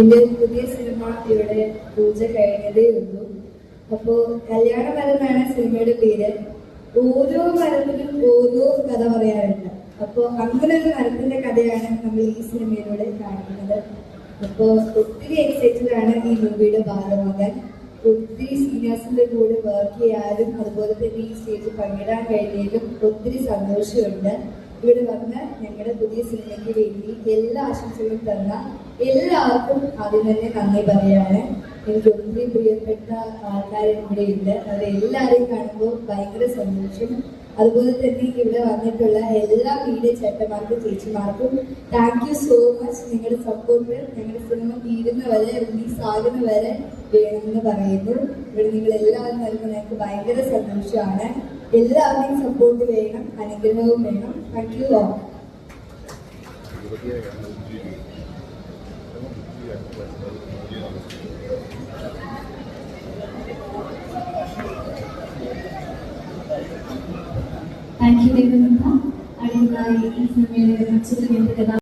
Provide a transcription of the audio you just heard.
ഒരു പുതിയ സിനിമ ഇവിടെ പൂജ കഴിഞ്ഞതേ ഉള്ളൂ. മരം എന്നാണ് സിനിമയുടെ പേര്. ഓരോ മരത്തിനും ഓരോ കഥ പറയാറുണ്ട്. അപ്പോ അങ്ങനെ ഒരു മരത്തിന്റെ കഥയാണ് നമ്മൾ ഈ സിനിമയിലൂടെ കാണുന്നത്. അപ്പോ ഒത്തിരി എക്സൈറ്റഡ് ആണ് ഈ മൂവിയുടെ ഭാഗമാകാൻ. ഒത്തിരി സീനിയേഴ്സിന്റെ കൂടെ വർക്ക് ചെയ്യാനും അതുപോലെ തന്നെ ഈ സ്റ്റേജിൽ പങ്കിടാൻ കഴിഞ്ഞതിലും ഒത്തിരി സന്തോഷമുണ്ട്. ഇവിടെ വന്ന് ഞങ്ങളുടെ പുതിയ സിനിമയ്ക്ക് വേണ്ടി എല്ലാ ആശംസകളും തന്ന എല്ലാവർക്കും ആദ്യം തന്നെ നന്ദി പറയാണ് എനിക്ക് ഒത്തിരി പ്രിയപ്പെട്ട ആൾക്കാർ ഇവിടെ ഉണ്ട്. അവരെല്ലാവരെയും കാണുമ്പോൾ ഭയങ്കര സന്തോഷം. അതുപോലെ തന്നെ ഇവിടെ വന്നിട്ടുള്ള എല്ലാ മീഡിയ ചേട്ടന്മാർക്കും ചേച്ചിമാർക്കും താങ്ക് യു സോ മച്ച് നിങ്ങളുടെ സപ്പോർട്ട് ഞങ്ങളുടെ സിനിമ തീരുന്ന വരെ റിലീസ് ആകുന്ന വരെ വേണമെന്ന് പറയുന്നു. ഇവിടെ നിങ്ങൾ എല്ലാവരും നൽകുന്ന എനിക്ക് ഭയങ്കര സന്തോഷമാണ്. എല്ലാവരുടെയും സപ്പോർട്ട് വേണം അനുഗ്രഹവും വേണം. Thank you all thank you Devananda അടുത്തതായി